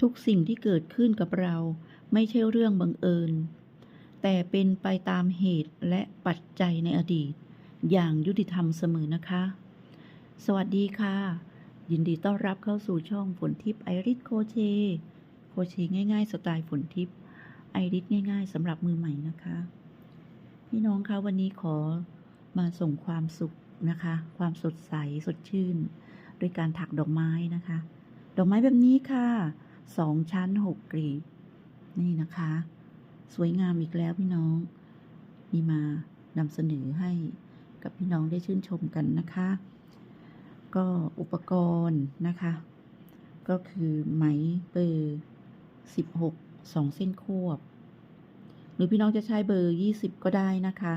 ทุกสิ่งที่เกิดขึ้นกับเราไม่ใช่เรื่องบังเอิญ แต่เป็นไปตามเหตุและปัจจัยในอดีต อย่างยุติธรรมเสมอนะคะ สวัสดีค่ะ ยินดีต้อนรับเข้าสู่ช่องฝนทิพย์ไอริสโคเช โคเชง่ายๆ สไตล์ฝนทิพย์ไอริสง่าย ๆสำหรับมือใหม่นะคะ พี่น้องคะวันนี้ขอมาส่งความสุขนะคะ ความสดใสสดชื่น โดยการถักดอกไม้นะคะ ดอกไม้แบบนี้ค่ะ สองชั้นหกกลีบ นี่นะคะ สวยงามอีกแล้วพี่น้อง มีมานำเสนอให้กับพี่น้องได้ชื่นชมกันนะคะ ก็อุปกรณ์นะคะ ก็คือไหมเบอร์สิบหกสองเส้นควบ หรือพี่น้องจะใช้เบอร์ยี่สิบก็ได้นะคะ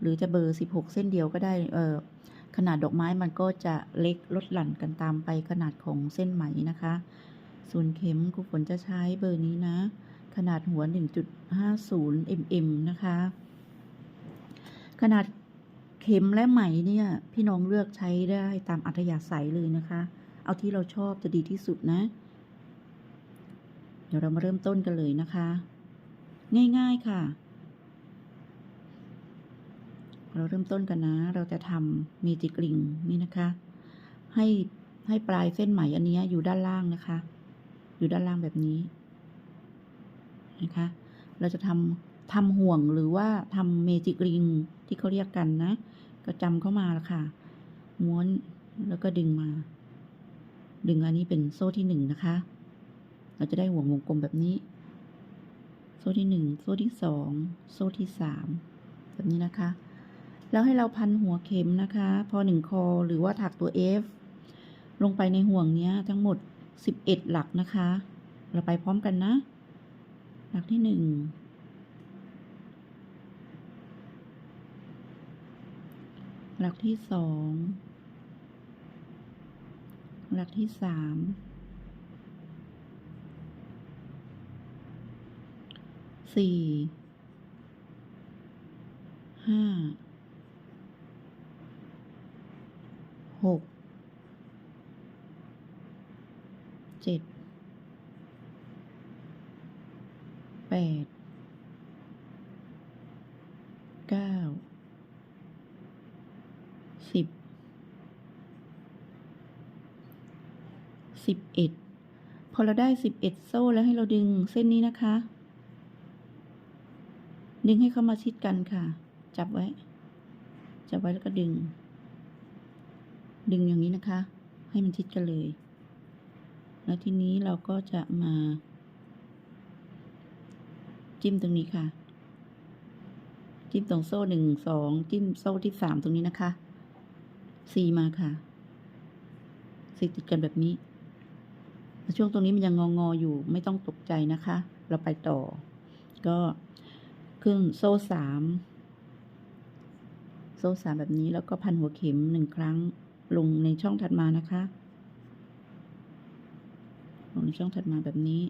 หรือจะเบอร์สิบหกเส้นเดียวก็ได้เออขนาดดอกไม้มันก็จะเล็กลดหลั่นกันตามไปขนาดของเส้นไหมนะคะ ส่วนเข็มครูฝนจะใช้เบอร์นี้นะ ขนาดหัว 1.50 mm นะคะ ขนาดเข็มและไหมเนี่ย พี่น้องเลือกใช้ได้ตามอัธยาศัยเลยนะคะ เอาที่เราชอบจะดีที่สุดนะ เดี๋ยวเรามาเริ่มต้นกันเลยนะคะ ง่ายๆค่ะ เราเริ่มต้นกันนะ เราจะทำเมจิกลิงนี่นะคะ ให้ให้ปลายเส้นไหมอันนี้อยู่ด้านล่างนะคะ อยู่ด้านล่างแบบนี้นะคะ เราจะทำทำห่วงหรือว่าทำเมจิกริงที่เขาเรียกกันนะ ก็จำเข้ามาละค่ะ ม้วนแล้วก็ดึงมา ดึงอันนี้เป็นโซ่ที่หนึ่งนะคะ เราจะได้ห่วงวงกลมแบบนี้ โซ่ที่หนึ่งโซ่ที่สองโซ่ที่สามแบบนี้นะคะ แล้วให้เราพันหัวเข็มนะคะ พอหนึ่งคอหรือว่าถักตัว F ลงไปในห่วงเนี้ยทั้งหมด สิบเอ็ดหลักนะคะ เราไปพร้อมกันนะ หลักที่หนึ่งหลักที่สองหลักที่สามสี่ห้าหก เจ็ดแปดเก้าสิบสิบเอ็ดพอเราได้สิบเอ็ดโซ่แล้วให้เราดึงเส้นนี้นะคะ ดึงให้เข้ามาชิดกันค่ะ จับไว้ จับไว้แล้วก็ดึง ดึงอย่างนี้นะคะ ให้มันชิดกันเลย แล้วทีนี้เราก็จะมา จิ้มตรงนี้ค่ะ จิ้มตรงโซ่หนึ่งสองจิ้มโซ่ที่สามตรงนี้นะคะสี่มาค่ะสี่ติดกันแบบนี้ช่วงตรงนี้มันยังงองออยู่ไม่ต้องตกใจนะคะ เราไปต่อ ก็ขึ้นโซ่สามโซ่สามแบบนี้แล้วก็พันหัวเข็มหนึ่งครั้งลงในช่องถัดมานะคะ ลงในช่องถัดมาแบบนี้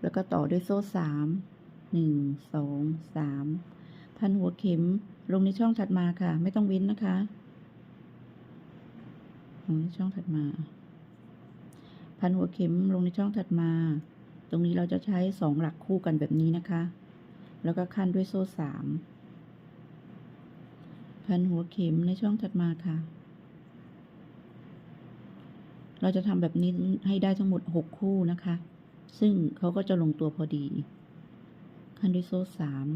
แล้วก็ต่อด้วยโซ่สามหนึ่งสองสามพันหัวเข็มลงในช่องถัดมาค่ะ ไม่ต้องเว้นนะคะ ลงในช่องถัดมา พันหัวเข็มลงในช่องถัดมา ตรงนี้เราจะใช้สองหลักคู่กันแบบนี้นะคะ แล้วก็ขั้นด้วยโซ่สามพันหัวเข็มในช่องถัดมาค่ะ เราจะทำแบบนี้ให้ได้ทั้งหมดหกคู่นะคะ ซึ่งเขาก็จะลงตัวพอดีขั้นด้วยโซ่สาม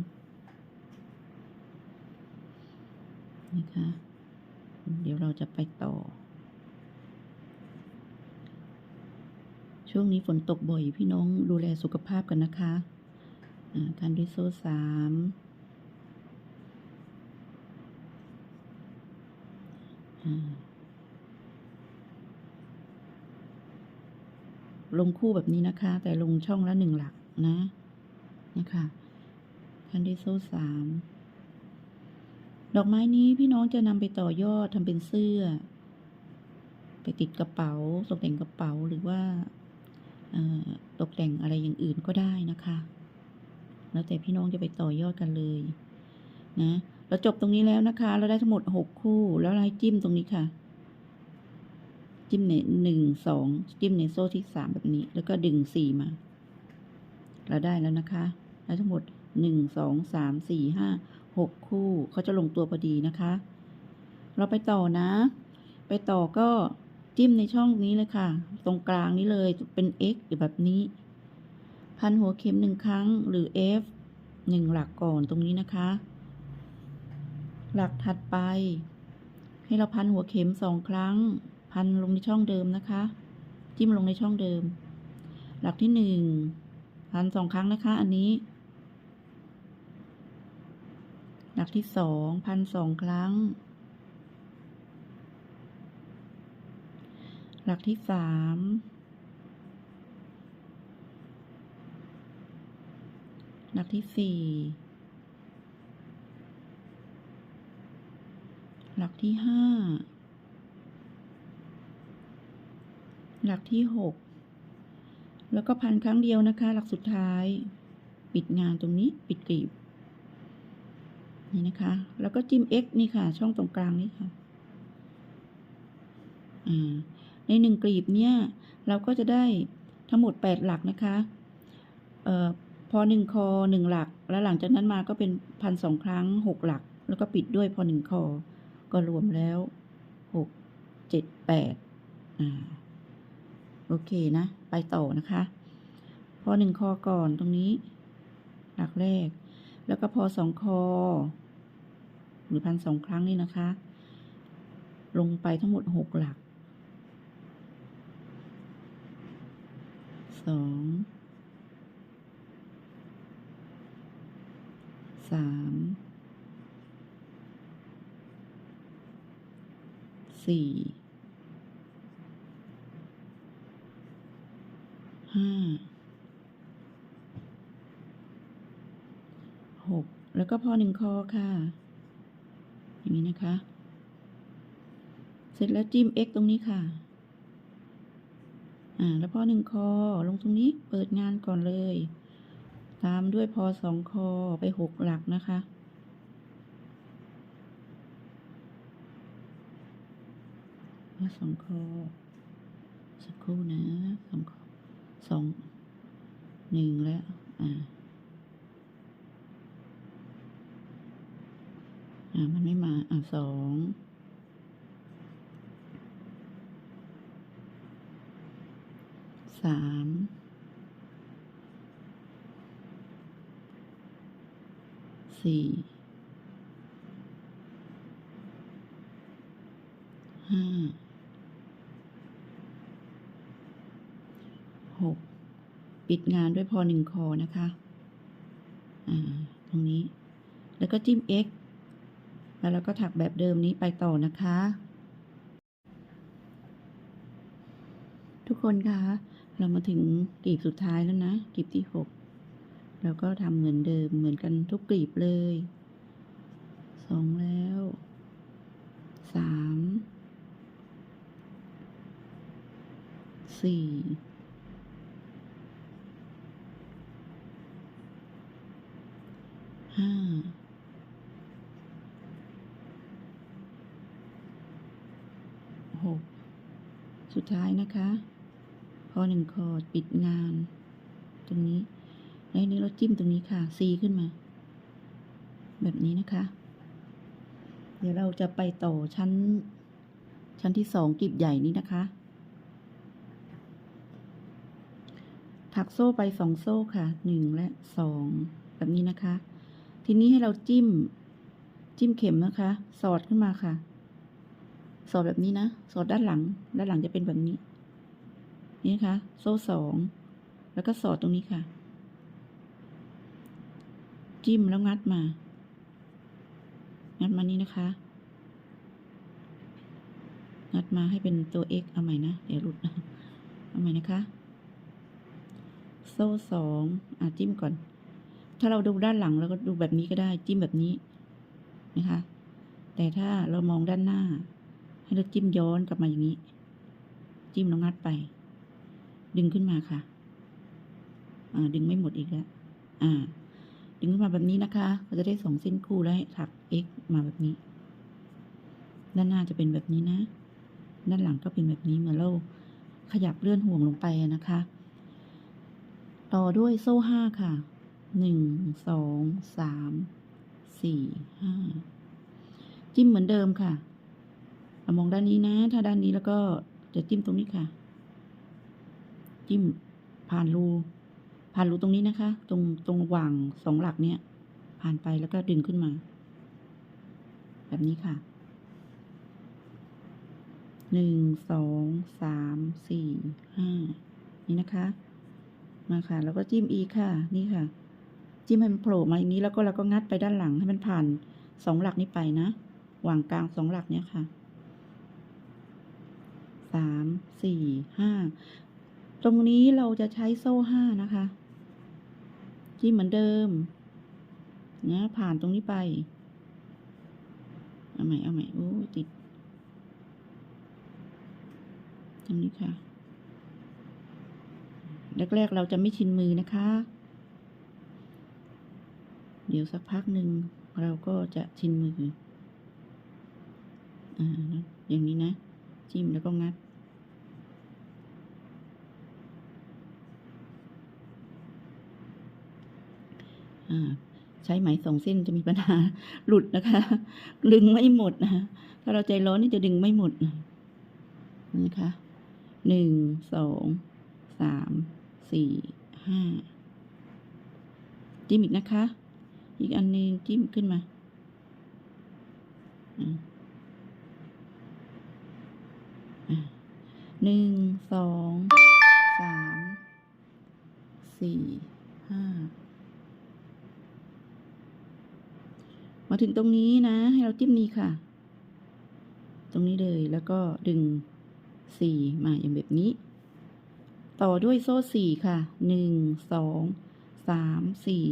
นะคะ เดี๋ยวเราจะไปต่อ ช่วงนี้ฝนตกบ่อยพี่น้องดูแลสุขภาพกันนะคะอ่าขั้นด้วยโซ่สามอ่า ลงคู่แบบนี้นะคะ แต่ลงช่องละหนึ่งหลักนะนะคะคันด้โซ่สามดอกไม้นี้พี่น้องจะนำไปต่อยอดทำเป็นเสื้อ ไปติดกระเป๋า ตกแต่งกระเป๋าหรือว่าตกแต่งอะไรอย่างอื่นก็ได้นะคะ แล้วแต่พี่น้องจะไปต่อยอดกันเลยนะเราจบตรงนี้แล้วนะคะ เราได้ทั้งหมดหกคู่ แล้วเราให้จิ้มตรงนี้ค่ะ จิ้มในหนึ่งสองจิ้มในโซ่ที่สามแบบนี้ แล้วก็ดึงสี่มา เราได้แล้วนะคะได้ทั้งหมดหนึ่งสองสามสี่ห้าหกคู่เขาจะลงตัวพอดีนะคะ เราไปต่อนะ ไปต่อก็จิ้มในช่องนี้เลยค่ะ ตรงกลางนี้เลยเป็น x อยู่แบบนี้ พันหัวเข็มหนึ่งครั้งหรือ f หนึ่งหลักก่อนตรงนี้นะคะ หลักถัดไป ให้เราพันหัวเข็มสองครั้ง พันลงในช่องเดิมนะคะ จิ้มลงในช่องเดิม หลักที่หนึ่งพันสองครั้งนะคะ อันนี้ หลักที่สองพันสองครั้ง หลักที่สามหลักที่สี่หลักที่ห้า หลักที่หกแล้วก็พันครั้งเดียวนะคะ หลักสุดท้าย ปิดงานตรงนี้ปิดกลีบ นี่นะคะ แล้วก็จิ้ม x นี่ค่ะ ช่องตรงกลางนี่ค่ะ อ่า ในหนึ่งกลีบเนี่ย เราก็จะได้ทั้งหมดแปดหลักนะคะ เอ่อ พอหนึ่งคอหนึ่งหลัก แล้วหลังจากนั้นมาก็เป็นพันสองครั้งหกหลัก แล้วก็ปิดด้วยพอหนึ่งคอ ก็รวมแล้วหกเจ็ดแปดอ่า โอเคนะ ไปต่อนะคะพอหนึ่งคอก่อนตรงนี้ หลักแรก แล้วก็พอสองคอ หรือพันสองครั้งนี่นะคะ ลงไปทั้งหมดหกหลักสองสามสี่ ห้าหกแล้วก็พอหนึ่งคอค่ะ อย่างนี้นะคะ เสร็จแล้วจิ้ม x ตรงนี้ค่ะ อ่า แล้วพอหนึ่งคอลงตรงนี้เปิดงานก่อนเลย ตามด้วยพอสองคอไปหกหลักนะคะพอสองคอสักครู่นะสองคอ สองหนึ่งแล้ว อ่า อ่า มันไม่มา อ่าสองสามสี่ห้า หก ปิดงานด้วยพอหนึ่งคอนะคะ อ่า ตรงนี้ แล้วก็จิ้ม x แล้วเราก็ถักแบบเดิมนี้ไปต่อนะคะ ทุกคนคะเรามาถึงกลีบสุดท้ายแล้วนะกลีบที่หกเราก็ทำเหมือนเดิมเหมือนกันทุกกลีบเลยสองแล้วสามสี่ ห้าหกสุดท้ายนะคะ พอหนึ่งคอร์ดปิดงาน ตรงนี้แล้วนี้เราจิ้มตรงนี้ค่ะ C ขึ้นมา แบบนี้นะคะ เดี๋ยวเราจะไปต่อชั้น ชั้นที่สองกลีบใหญ่นี้นะคะ ถักโซ่ไปสองโซ่ค่ะหนึ่งและสองแบบนี้นะคะ ทีนี้ให้เราจิ้ม จิ้มเข็มนะคะ สอดขึ้นมาค่ะ สอดแบบนี้นะ สอดด้านหลัง ด้านหลังจะเป็นแบบนี้ นี่นะคะ โซ่สอง แล้วก็สอดตรงนี้ค่ะ จิ้มแล้วงัดมา งัดมานี้นะคะ งัดมาให้เป็นตัว x เอาใหม่นะ เดี๋ยวหลุด เอาใหม่นะคะ โซ่สองอะจิ้มก่อน ถ้าเราดูด้านหลังเราก็ดูแบบนี้ก็ได้จิ้มแบบนี้นะคะ แต่ถ้าเรามองด้านหน้า ให้เราจิ้มย้อนกลับมาอย่างนี้ จิ้มแล้วงัดไป ดึงขึ้นมาค่ะ อ่า ดึงไม่หมดอีกแล้วอ่า ดึงขึ้นมาแบบนี้นะคะเราจะได้สองเส้นคู่แล้วถัก x มาแบบนี้ ด้านหน้าจะเป็นแบบนี้นะ ด้านหลังก็เป็นแบบนี้เหมือนเราขยับเลื่อนห่วงลงไปนะคะ ต่อด้วยโซ่ห้าค่ะ หนึ่งสองสามสี่ห้าจิ้มเหมือนเดิมค่ะอมองด้านนี้นะ ถ้าด้านนี้แล้วก็จะจิ้มตรงนี้ค่ะ จิ้มผ่านรูผ่านรูตรงนี้นะคะ ตรงตรงหว่างสองหลักเนี่ย ผ่านไปแล้วก็ดึงขึ้นมา แบบนี้ค่ะหนึ่งสองสามสี่ห้านี่นะคะ มาค่ะ แล้วก็จิ้มอีกค่ะ นี่ค่ะ จิ้มให้มันโผล่มาอย่างนี้แล้วก็เราก็งัดไปด้านหลังให้มันผ่านสองหลักนี้ไปนะวางกลางสองหลักเนี้ยค่ะสามสี่ห้าตรงนี้เราจะใช้โซ่ห้านะคะ จิ้มเหมือนเดิมนะผ่านตรงนี้ไปเอาใหม่เอาใหม่โอ้ติดตรงนี้ค่ะแรกๆเราจะไม่ชินมือนะคะ เดี๋ยวสักพักหนึ่งเราก็จะชินมืออ่าอย่างนี้นะ จิ้มแล้วก็งัด อ่าใช้ไหมสองเส้นจะมีปัญหาหลุดนะคะ ดึงไม่หมดนะคะถ้าเราใจร้อนนี่จะดึงไม่หมดนะคะหนึ่งสองสามสี่ห้าจิ้มอีกนะคะ อีกอันหนึงจิ้มขึ้นมาอ่าอ่าหนึ่งสองสามสี่ห้ามาถึงตรงนี้นะ ให้เราจิ้มนี้ค่ะ ตรงนี้เลยแล้วก็ดึงสี่มาอย่างแบบนี้ ต่อด้วยโซ่สี่ค่ะหนึ่งสองสามสี่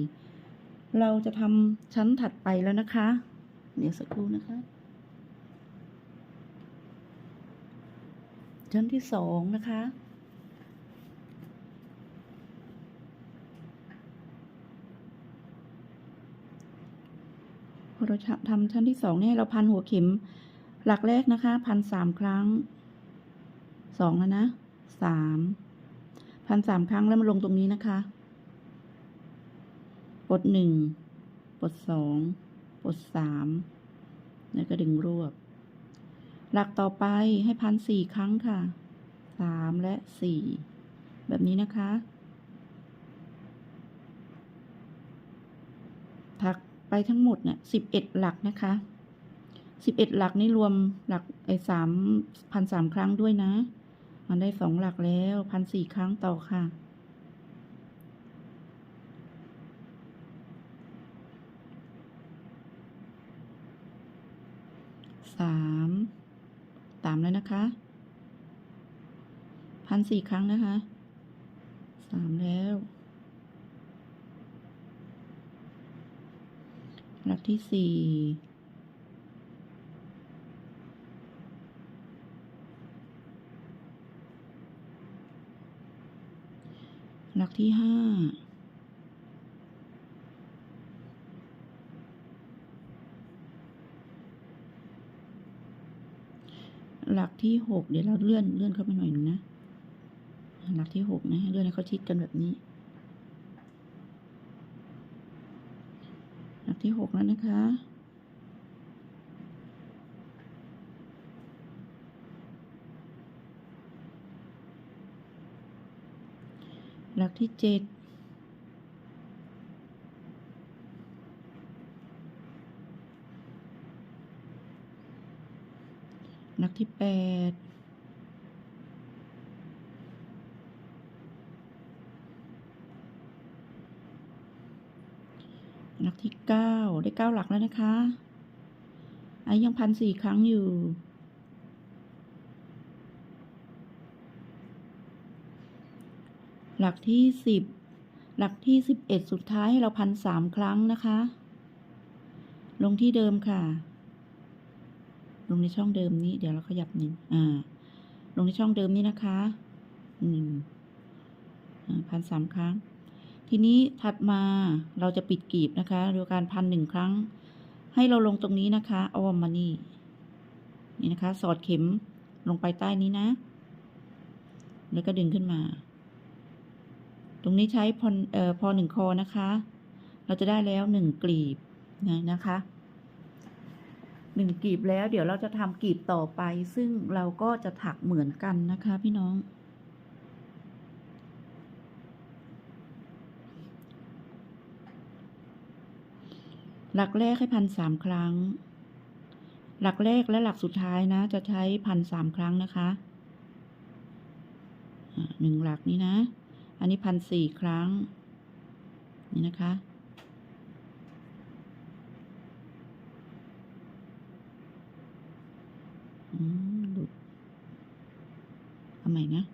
เราจะทำชั้นถัดไปแล้วนะคะ เดี๋ยวสักครู่นะคะ ชั้นที่สองนะคะพอเราทำชั้นที่สองเนี่ยเราพันหัวเข็ม หลักแรกนะคะ พันสามครั้งสองแล้วนะสามพันสามครั้งแล้วมาลงตรงนี้นะคะ ปลดหนึ่งปลดสองปลดสามแล้วก็ดึงรวบ หลักต่อไปให้พันสี่ครั้งค่ะสามและสี่แบบนี้นะคะ ถักไปทั้งหมดเนี่ยสิบเอ็ดหลักนะคะสิบเอ็ดหลักนี่รวมหลักไอ้สามพันสามครั้งด้วยนะ มันได้สองหลักแล้วพันสี่ครั้งต่อค่ะ สามตามแล้วนะคะพันสี่ครั้งนะคะสามแล้ว หลักที่สี่หลักที่ห้า หลัก ที่หกเดี๋ยวเราเลื่อนเลื่อนเข้าไปหน่อยหนึงนะหลักที่หกนะเลื่อนให้เขาชิดกันแบบนี้ หลักที่หกแล้วนะคะ หลักที่เจ็ด หลักที่แปดหลักที่เก้าได้เก้าหลักแล้วนะคะไอ้ยังพันสี่ครั้งอยู่หลักที่สิบหลักที่สิบเอ็ดสุดท้ายให้เราพันสามครั้งนะคะ ลงที่เดิมค่ะ ลงในช่องเดิมนี้ เดี๋ยวเราขยับหนึ่งอ่า ลงในช่องเดิมนี้นะคะหนึ่งพันสามครั้ง ทีนี้ถัดมาเราจะปิดกลีบนะคะโดยการพันหนึ่งครั้ง ให้เราลงตรงนี้นะคะอ้อมมานี่นี่นะคะ สอดเข็มลงไปใต้นี้นะ แล้วก็ดึงขึ้นมา ตรงนี้ใช้พอเอ่อพอหนึ่งคอนะคะ เราจะได้แล้วหนึ่งกลีบนะนะคะ หนึ่งกลีบแล้ว เดี๋ยวเราจะทำกลีบต่อไป ซึ่งเราก็จะถักเหมือนกันนะคะ พี่น้อง หลักแรกให้พันสามครั้ง หลักแรกและหลักสุดท้ายนะ จะใช้พันสามครั้งนะคะหนึ่งหลักนี้นะ อันนี้พันสี่ครั้ง นี่นะคะ อืมหลุดเอาใหม่นะ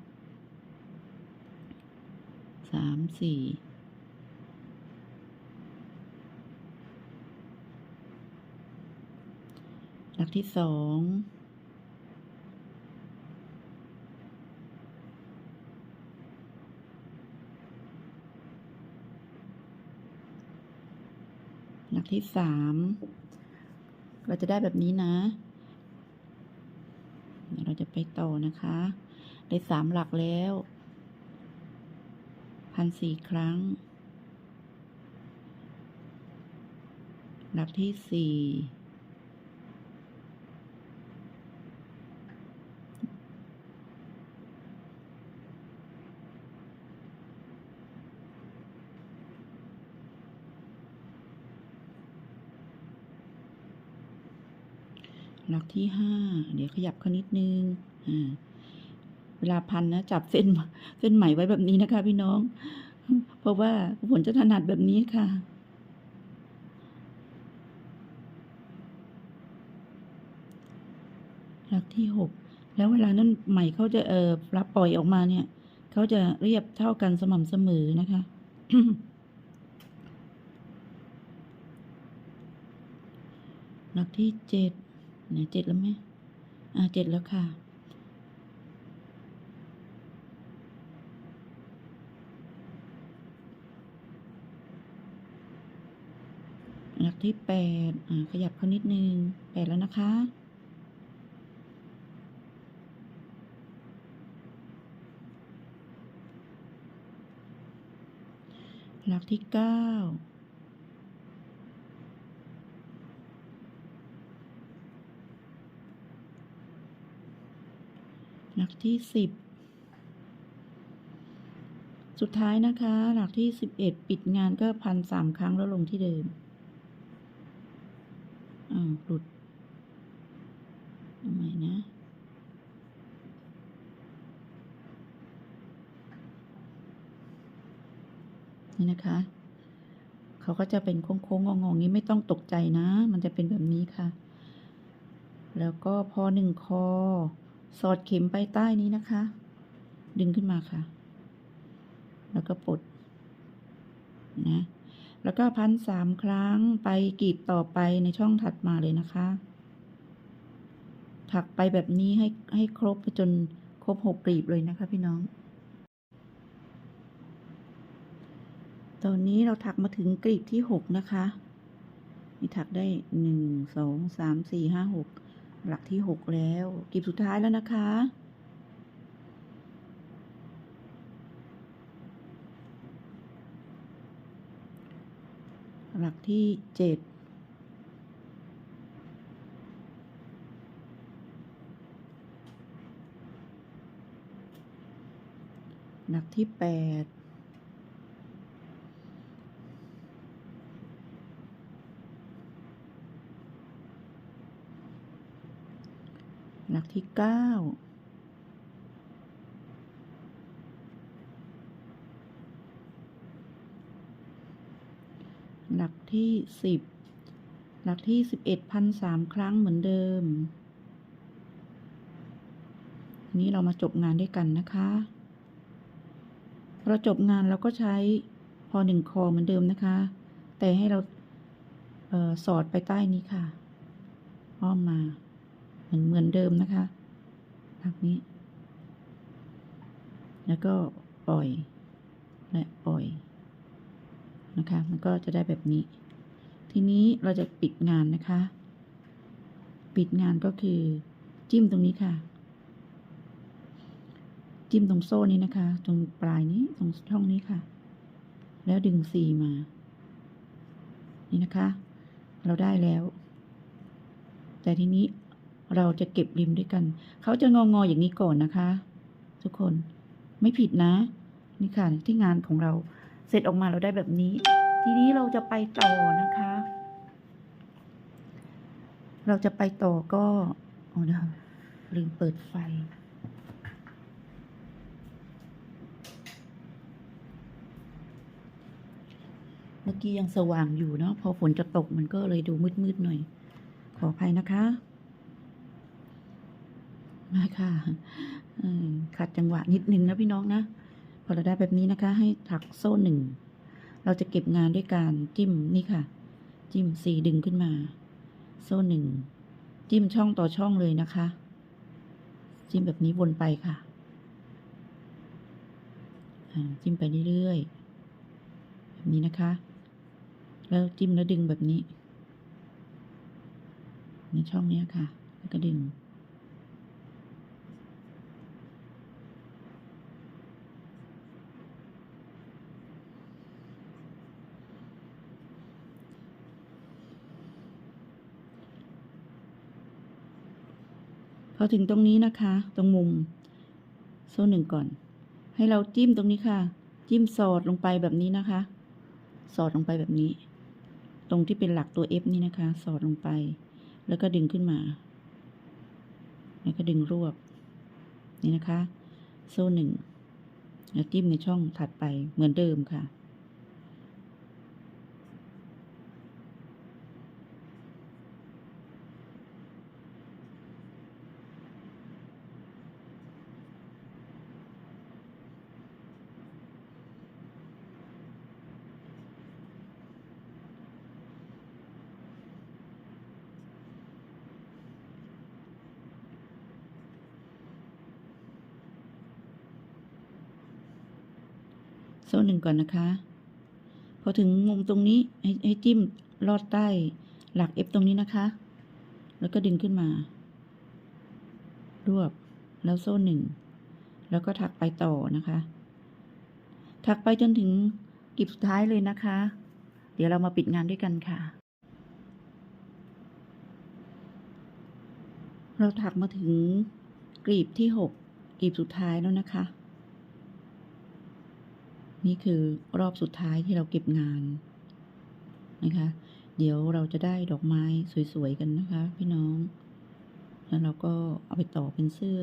สามสี่หลักที่สองหลักที่สามเราจะได้แบบนี้นะ เดี๋ยวเราจะไปต่อนะคะ ได้สามหลักแล้วพันสี่ครั้ง หลักที่สี่หลักที่ห้า เดี๋ยวขยับเขานิดนึง อ่า เวลาพันนะจับเส้นเส้นไหมไว้แบบนี้นะคะ พี่น้อง เพราะว่าฝนจะถนัดแบบนี้ค่ะหลักที่หกแล้วเวลานั้นไหมเขาจะเออรับปล่อยออกมาเนี่ยเขาจะเรียบเท่ากันสม่ำเสมอนะคะหลักที่เจ็ดไหนเจ็ดแล้วไหมอ่าเจ็ดแล้วค่ะ หลักที่แปดขยับเขานิดนึงแปดแล้วนะคะ หลักที่เก้าหลักที่สิบสุดท้ายนะคะ หลักที่สิบเอ็ดปิดงานก็พันสามครั้งแล้วลงที่เดิม หลุดเอาใหม่นะนี่นะคะเขาก็จะเป็นโค้งๆงองๆนี้ไม่ต้องตกใจนะ มันจะเป็นแบบนี้ค่ะ แล้วก็พอหนึ่งคอ สอดเข็มไปใต้นี้นะคะ ดึงขึ้นมาค่ะ แล้วก็ปลดนะ แล้วก็พันสามครั้งไปกรีบต่อไปในช่องถัดมาเลยนะคะ ถักไปแบบนี้ให้ให้ครบจนครบหกกรีบเลยนะคะพี่น้อง ตอนนี้เราถักมาถึงกรีบที่หกนะคะนี่ถักได้หนึ่งสองสามสี่ห้าหกหลักที่หกแล้วกรีบสุดท้ายแล้วนะคะ หลักที่เจ็ดหลักที่แปดหลักที่เก้า หลัก ที่สิบหลักที่สิบเอ็ดพันสามครั้งเหมือนเดิม นี้เรามาจบงานด้วยกันนะคะเราจบงานเราก็ใช้พอหนึ่งคอเหมือนเดิมนะคะ แต่ให้เราเออสอดไปใต้นี้ค่ะ อ้อมมา เหมือนเหมือนเดิมนะคะหลักนี้ แล้วก็ปล่อยและปล่อยนะคะ มันก็จะได้แบบนี้ ทีนี้เราจะปิดงานนะคะ ปิดงานก็คือ จิ้มตรงนี้ค่ะ จิ้มตรงโซ่นี้นะคะ ตรงปลายนี้ตรงช่องนี้ค่ะ แล้วดึงสีมา นี่นะคะ เราได้แล้ว แต่ทีนี้เราจะเก็บริมด้วยกัน เขาจะงองออย่างนี้ก่อนนะคะ ทุกคนไม่ผิดนะ นี่ค่ะที่งานของเราเสร็จออกมาเราได้แบบนี้ ทีนี้เราจะไปต่อนะคะ เราจะไปต่อก็อ้เดี๋ยวลืมเปิดไฟ เมื่อกี้ยังสว่างอยู่เนาะพอฝนจะตกมันก็เลยดูมืดๆหน่อย ขออภัยนะคะมาค่ะขัดจังหวะนิดนึงนะพี่น้องนะ พอเราได้แบบนี้นะคะ ให้ถักโซ่หนึ่ง เราจะเก็บงานด้วยการจิ้มนี่ค่ะ จิ้มสีดึงขึ้นมา โซ่หนึ่งจิ้มช่องต่อช่องเลยนะคะ จิ้มแบบนี้วนไปค่ะจิ้มไปเรื่อยๆแบบนี้นะคะ แล้วจิ้มแล้วดึงแบบนี้ ในช่องนี้ค่ะ แล้วก็ดึง พ อถึงตรงนี้นะคะ ตรงมุม โซ่หนึ่งก่อน ให้เราจิ้มตรงนี้ค่ะ จิ้มสอดลงไปแบบนี้นะคะ สอดลงไปแบบนี้ ตรงที่เป็นหลักตัว F นี่นะคะ สอดลงไป แล้วก็ดึงขึ้นมา แล้วก็ดึงรวบ นี่นะคะ โซ่หนึ่งแล้วจิ้มในช่องถัดไปเหมือนเดิมค่ะ ก่อนนะคะ พอถึงมุมตรงนี้ให้ให้จิ้มลอดใต้หลัก F ตรงนี้นะคะ แล้วก็ดึงขึ้นมา รวบแล้วโซ่หนึ่ง แล้วก็ถักไปต่อนะคะ ถักไปจนถึงกลีบสุดท้ายเลยนะคะ เดี๋ยวเรามาปิดงานด้วยกันค่ะ เราถักมาถึงกลีบที่หกกลีบสุดท้ายแล้วนะคะ นี่คือรอบสุดท้ายที่เราเก็บงานนะคะ เดี๋ยวเราจะได้ดอกไม้สวยๆกันนะคะ พี่น้อง แล้วเราก็เอาไปต่อเป็นเสื้อ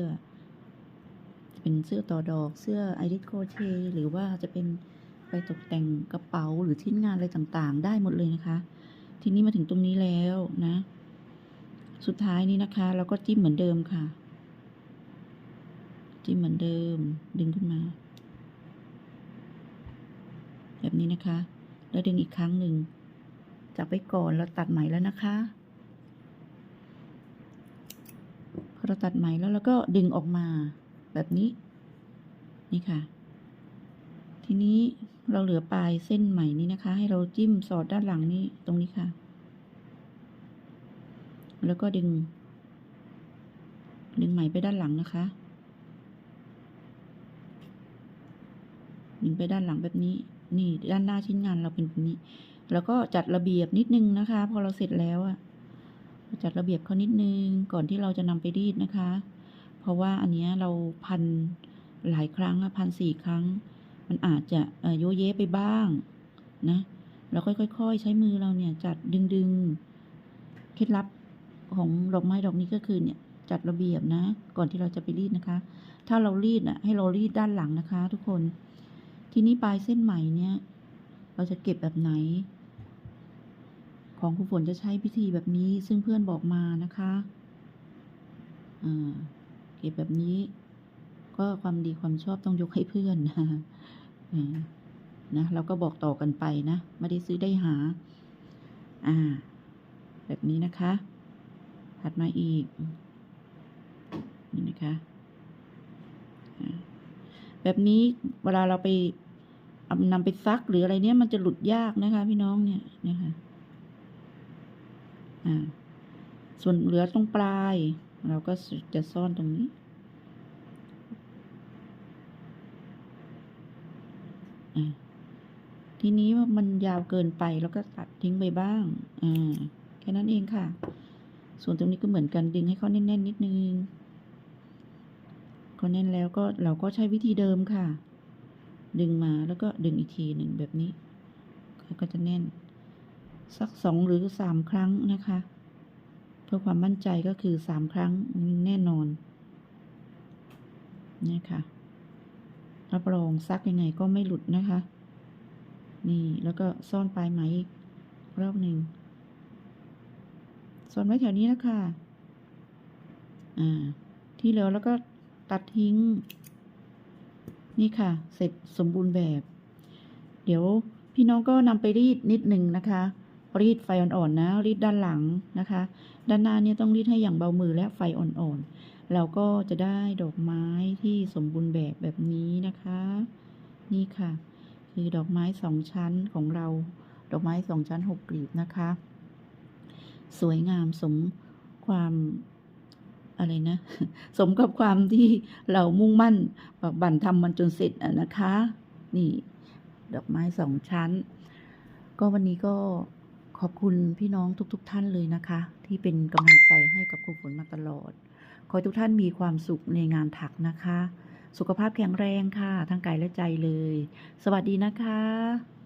เป็นเสื้อต่อดอก เสื้อไอริสโคเชหรือว่าจะเป็นไปตกแต่งกระเป๋าหรือชิ้นงานอะไรต่างๆ ได้หมดเลยนะคะ ทีนี้มาถึงตรงนี้แล้วนะ สุดท้ายนี้นะคะ เราก็จิ้มเหมือนเดิมค่ะ จิ้มเหมือนเดิม ดึงขึ้นมา นี้นะคะ แล้วดึงอีกครั้งหนึ่ง จับไว้ก่อนแล้วตัดไหมแล้วนะคะพอเราตัดไหมแล้วเราก็ดึงออกมาแบบนี้ นี่ค่ะ ทีนี้เราเหลือปลายเส้นไหมนี้นะคะ ให้เราจิ้มสอดด้านหลังนี้ตรงนี้ค่ะ แล้วก็ดึง ดึงไหมไปด้านหลังนะคะดึงไปด้านหลังแบบนี้ นี่ด้านหน้าชิ้นงานเราเป็นแบบนี้ แล้วก็จัดระเบียบนิดนึงนะคะ พอเราเสร็จแล้วอะจัดระเบียบเขานิดนึงก่อนที่เราจะนำไปรีดนะคะ เพราะว่าอันเนี้ยเราพันหลายครั้งอะพันสี่ครั้ง มันอาจจะเอ่อโยเยไปบ้างนะเราค่อยๆใช้มือเราเนี่ยจัดดึงๆ เคล็ดลับของดอกไม้ดอกนี้ก็คือเนี่ยจัดระเบียบนะ ก่อนที่เราจะไปรีดนะคะ ถ้าเรารีดอะให้เรารีดด้านหลังนะคะ ทุกคน ทีนี้ปลายเส้นไหมเนี่ย เราจะเก็บแบบไหน ของคุณฝนจะใช้พิธีแบบนี้ซึ่งเพื่อนบอกมานะคะอ่าเก็บแบบนี้ ก็ความดีความชอบต้องยกให้เพื่อนนะนะเราก็บอกต่อกันไปนะ ไม่ได้ซื้อได้หา อ่า แบบนี้นะคะ ถัดมาอีก นี่นะคะ แบบนี้เวลาเราไปเอานำไปซักหรืออะไรเนี้ยมันจะหลุดยากนะคะ พี่น้องเนี่ยนะคะอ่าส่วนเหลือตรงปลาย เราก็จะซ่อนตรงนี้ ทีนี้มันยาวเกินไปแล้วก็ตัดทิ้งไปบ้างอ่าแค่นั้นเองค่ะ ส่วนตรงนี้ก็เหมือนกันดึงให้เขาแน่นๆนิดนึง ก็แน่นแล้วก็เราก็ใช้วิธีเดิมค่ะ ดึงมาแล้วก็ดึงอีกทีหนึ่งแบบนี้เขาก็จะแน่น สักสองหรือสามครั้งนะคะ เพื่อความมั่นใจก็คือสามครั้งแน่นอนนี่ค่ะรับรองซักยังไงก็ไม่หลุดนะคะ นี่แล้วก็ซ่อนปลายไหมรอบหนึ่งซ่อนไว้แถวนี้นะคะอ่าที่เหลือแล้วก็ ตัดทิ้ง นี่ค่ะ เสร็จสมบูรณ์แบบ เดี๋ยวพี่น้องก็นำไปรีดนิดหนึ่งนะคะ รีดไฟอ่อนๆนะ รีดด้านหลังนะคะ ด้านหน้าเนี่ยต้องรีดให้อย่างเบามือและไฟอ่อนๆ เราก็จะได้ดอกไม้ที่สมบูรณ์แบบแบบนี้นะคะ นี่ค่ะ คือดอกไม้สองชั้นของเรา ดอกไม้สองชั้นหกกลีบนะคะ สวยงามสมความ อะไรนะ สมกับความที่เรามุ่งมั่นบบบั่นทำมันจนเสร็จอะนะคะ นี่ ดอกไม้สองชั้น ก็วันนี้ก็ขอบคุณพี่น้องทุกๆทท่านเลยนะคะ ที่เป็นกำลังใจให้กับครูฝนมาตลอด ขอให้ทุกท่านมีความสุขในงานถักนะคะ สุขภาพแข็งแรงค่ะ ทั้งกายและใจเลย สวัสดีนะคะ